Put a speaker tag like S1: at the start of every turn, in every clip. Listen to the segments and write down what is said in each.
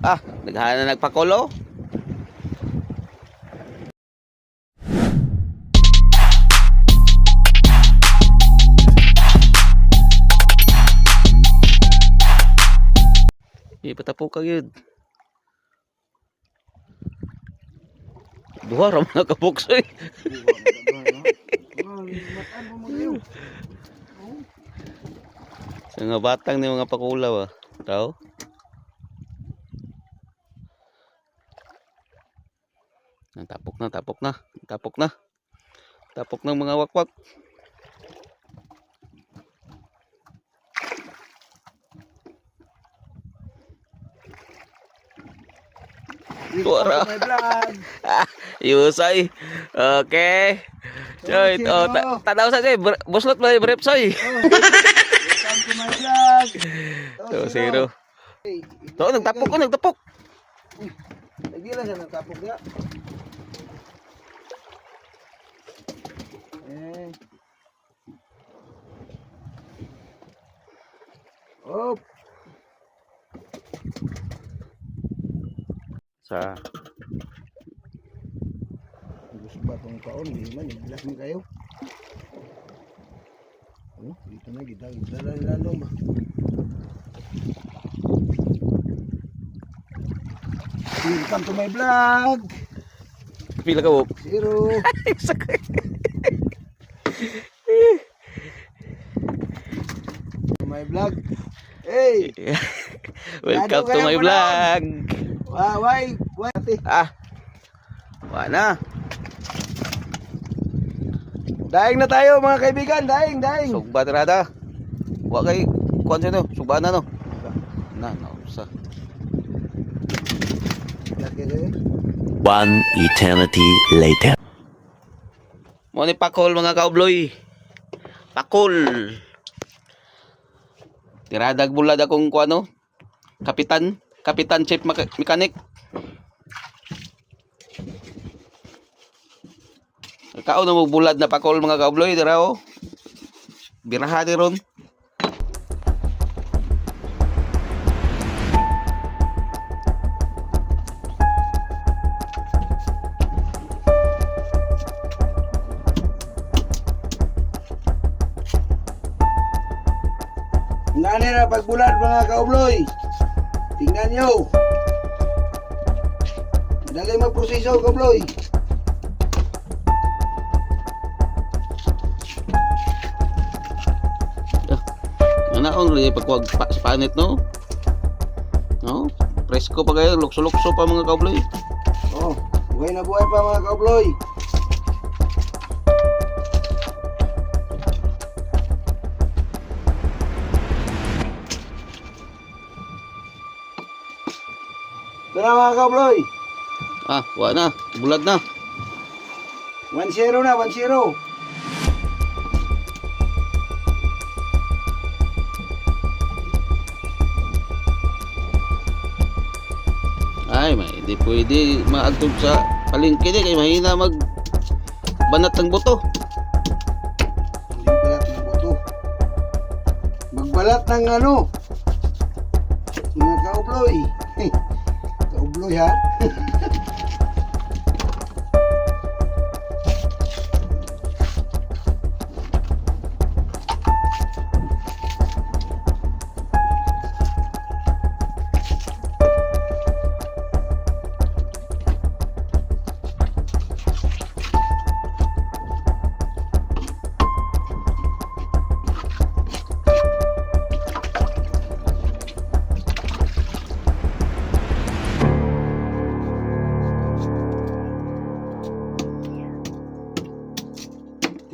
S1: Ah, naghahanap na nagpakulo. Ipatapo ka yun. Duha ra man nakabuksoy. Sa nga batang ni mga pakulaw ah. Tao. Tapok na, tapok na, tapok na. Tapok ng mga wakwak. Dora. Yusay. Okay. So,
S2: Oh,
S1: ito, ta- tanaw sa kay, buslot ba yung brepsoy?
S2: Welcome to my vlog.
S1: So, zero.
S2: Hey,
S1: So, nagtapok ko, nagtapok.
S2: Hindi lang siya nagtapok niya. Eh. Oh,
S1: Sa,
S2: gusto ba itong kaon? Hindi man, nagbilas mo kayo. Oh, dito na, kita, kita na nilalong ba? Welcome to my vlog.
S1: pila ka wop.
S2: Zero. my vlog. Hey,
S1: Welcome to my vlog.
S2: why, why, why?
S1: Ah. Wala na.
S2: Daing na tayo mga kaibigan, daing, daing.
S1: Sugba tirada. Wa kay kuan sa no, sugba na no. Na, no, sa.
S3: One eternity later.
S1: Mo ni pakol mga kaubloy. Pakol. Tiradag bulad akong kuano. Kapitan, kapitan chief mechanic. Kao na mo bulad na pakol mga kaubloy dira oh. Biraha ron.
S2: Ngani na pagbulat mga kaubloy. Tingnan nyo. Dali magproseso kaubloy.
S1: Anaon rin pagkuwag pa, sa panit no. No? Presko pa kayo, lukso-lukso pa mga kaubloy.
S2: Oh, buhay na buhay pa mga kaubloy. Tara mga kaubloy.
S1: Ah, wa na, bulad na.
S2: 1-0 na, 1-0.
S1: Ay, may di pwede maagtog sa palengke di kay mahina mag banat ng buto.
S2: Magbalat ng buto. Magbalat ng ano? Mga kaubloy. kaubloy ha?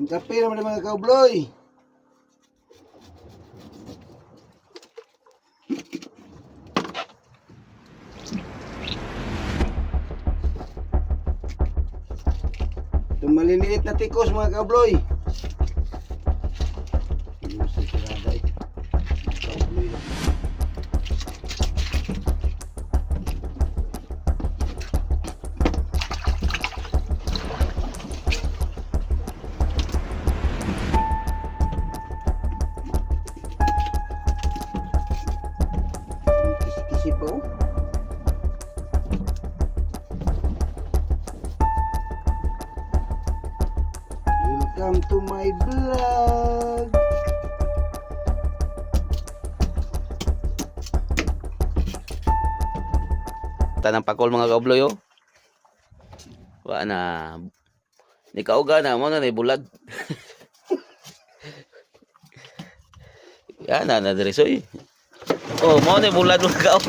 S2: Tingkapi naman mga kaubloy. Itong maliliit na tikos mga kaubloy. Welcome to my vlog.
S1: Tanang pakol mga kabloy oh. Wa na. Ni kauga na mo na ni bulag. Yan na na diri soy. Oh, mo ni bulag mga kao.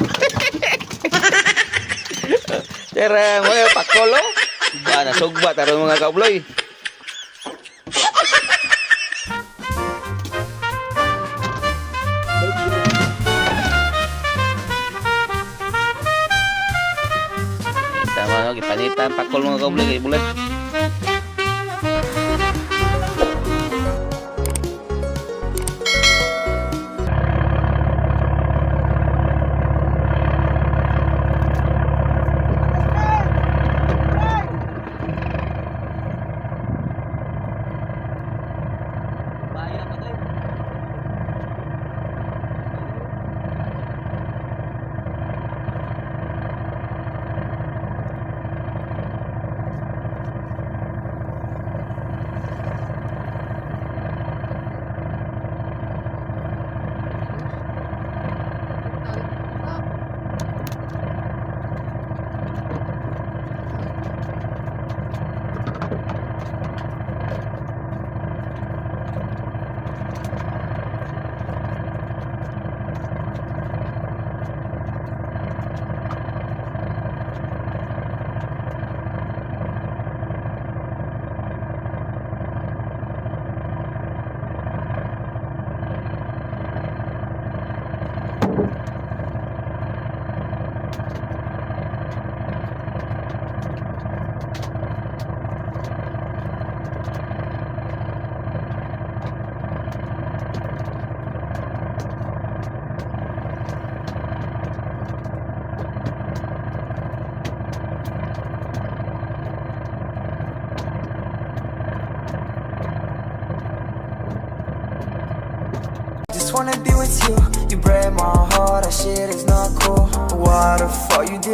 S1: Tara mo pakol oh. Wa na sugba taron mga kabloy. Tama no, gipanitan pakol mga kabloy kay bulag.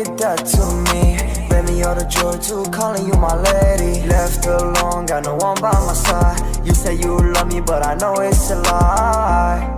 S4: Did that to me? Made me all the joy to calling you my lady. Left alone, got no one by my side. You say you love me, but I know it's a lie.